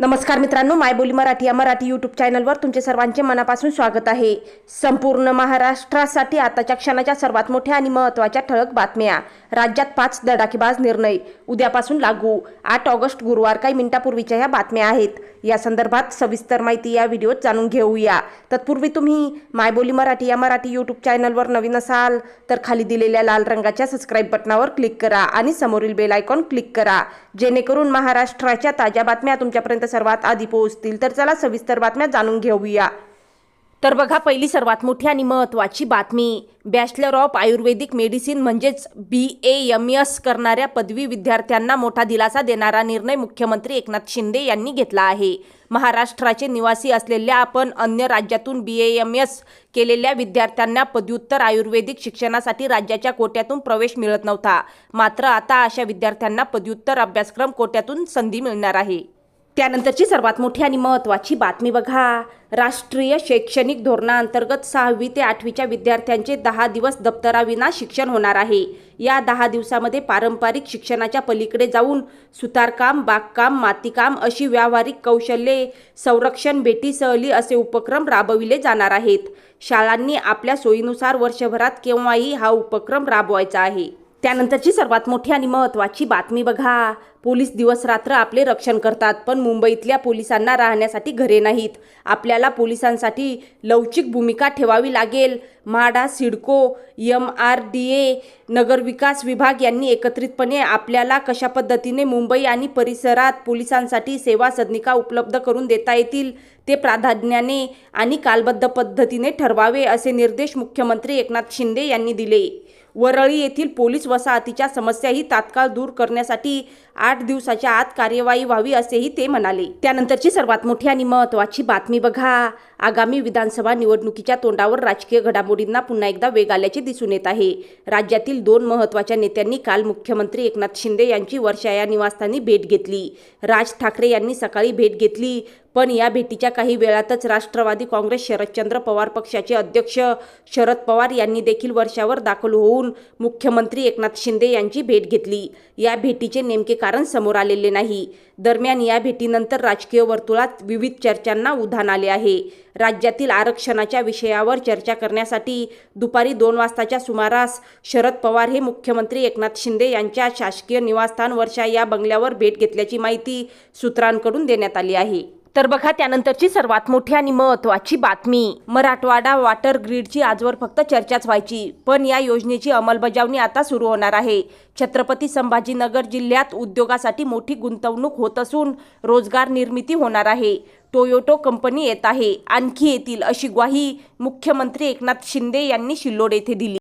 नमस्कार मित्रांनो मायबोली मराठी या मराठी यूट्यूब चॅनलवर तुमचे सर्वांचे मनापासून स्वागत आहे. संपूर्ण महाराष्ट्रासाठी आताच्या क्षणाच्या सर्वात मोठ्या आणि महत्त्वाच्या ठळक बातम्या. राज्यात पाच दडाकेबाज निर्णय उद्यापासून लागू. आठ ऑगस्ट गुरुवार काही मिनिटापूर्वीच्या ह्या बातम्या आहेत. या संदर्भात सविस्तर माहिती या व्हिडिओत जाणून घेऊया. तत्पूर्वी तुम्ही मायबोली मराठी या मराठी यूट्यूब चॅनलवर नवीन असाल तर खाली दिलेल्या लाल रंगाच्या सबस्क्राईब बटनावर क्लिक करा आणि समोरील बेल आयकॉन क्लिक करा. जेणेकरून महाराष्ट्राच्या ताज्या बातम्या तुमच्यापर्यंत सर्वात आधी पोहोचतील. तर चला सविस्तर बातम्या जाणून घेऊया. तर बघा पहिली सर्वात मोठी आणि महत्त्वाची बातमी. बॅचलर ऑफ आयुर्वेदिक मेडिसिन म्हणजेच बी ए एम एस करणाऱ्या पदवी विद्यार्थ्यांना मोठा दिलासा देणारा निर्णय मुख्यमंत्री एकनाथ शिंदे यांनी घेतला आहे. महाराष्ट्राचे निवासी असलेल्या आपण अन्य राज्यातून बी ए एम एस केलेल्या विद्यार्थ्यांना पदव्युत्तर आयुर्वेदिक शिक्षणासाठी राज्याच्या कोट्यातून प्रवेश मिळत नव्हता. मात्र आता अशा विद्यार्थ्यांना पदव्युत्तर अभ्यासक्रम कोट्यातून संधी मिळणार आहे. त्यानंतरची सर्वात मोठी आणि महत्त्वाची बातमी बघा. राष्ट्रीय शैक्षणिक धोरणाअंतर्गत सहावी ते आठवीच्या विद्यार्थ्यांचे दहा दिवस दप्तराविना शिक्षण होणार आहे. या दहा दिवसामध्ये पारंपरिक शिक्षणाच्या पलीकडे जाऊन सुतारकाम बागकाम मातीकाम अशी व्यावहारिक कौशल्ये संरक्षण बेटी सहली असे उपक्रम राबविले जाणार आहेत. शाळांनी आपल्या सोयीनुसार वर्षभरात केव्हाही हा उपक्रम राबवायचा आहे. त्यानंतरची सर्वात मोठी आणि महत्त्वाची बातमी बघा. पोलीस दिवस रात्र आपले रक्षण करतात पण मुंबईतल्या पोलिसांना राहण्यासाठी घरे नाहीत. आपल्याला पोलिसांसाठी लवचिक भूमिका ठेवावी लागेल. MHADA CIDCO M R D A नगरविकास विभाग यांनी एकत्रितपणे आपल्याला कशा पद्धतीने मुंबई आणि परिसरात पोलिसांसाठी सेवा सदनिका उपलब्ध करून देता येतील ते प्राधान्याने आणि कालबद्ध पद्धतीने ठरवावे असे निर्देश मुख्यमंत्री एकनाथ शिंदे यांनी दिले. वरळी येथील पोलीस वसाहतीच्या समस्याही तात्काळ दूर करण्यासाठी आठ आठ दिवसाच्या आत कार्यवाही व्हावी असेही ते म्हणाले. त्यानंतरची सर्वात मोठी आणि महत्त्वाची बातमी बघा. आगामी विधानसभा निवडणुकीच्या तोंडावर राजकीय घडामोडींना पुन्हा एकदा वेग आल्याचे दिसून येत आहे. राज्यातील दोन महत्त्वाच्या नेत्यांनी काल मुख्यमंत्री एकनाथ शिंदे यांची वर्षा या निवासस्थानी भेट घेतली. राज ठाकरे यांनी सकाळी भेट घेतली. पण या भेटीच्या काही वेळातच राष्ट्रवादी काँग्रेस शरदचंद्र पवार पक्षाचे अध्यक्ष शरद पवार यांनी देखील वर्षावर दाखल होऊन मुख्यमंत्री एकनाथ शिंदे यांची भेट घेतली. या भेटीचे नेमके कारण समोर आलेले नाही. दरम्यान या भेटीनंतर राजकीय वर्तुळात विविध चर्चांना उधाण आले आहे. राज्यातील आरक्षणाच्या विषयावर चर्चा करण्यासाठी दुपारी दोन वाजताच्या सुमारास शरद पवार हे मुख्यमंत्री एकनाथ शिंदे यांच्या शासकीय निवासस्थान वर्षा या बंगल्यावर भेट घेतल्याची माहिती सूत्रांकडून देण्यात आली आहे. तर बघा त्यानंतरची सर्वात मोठी आणि महत्त्वाची बातमी. मराठवाडा वॉटर ग्रीडची आजवर फक्त चर्चाच व्हायची. पण या योजनेची अंमलबजावणी आता सुरू होणार आहे. छत्रपती संभाजीनगर जिल्ह्यात उद्योगासाठी मोठी गुंतवणूक होत असून रोजगार निर्मिती होणार आहे. टोयोटो कंपनी येत आहे. आणखी येतील अशी ग्वाही मुख्यमंत्री एकनाथ शिंदे यांनी शिल्लोड येथे दिली.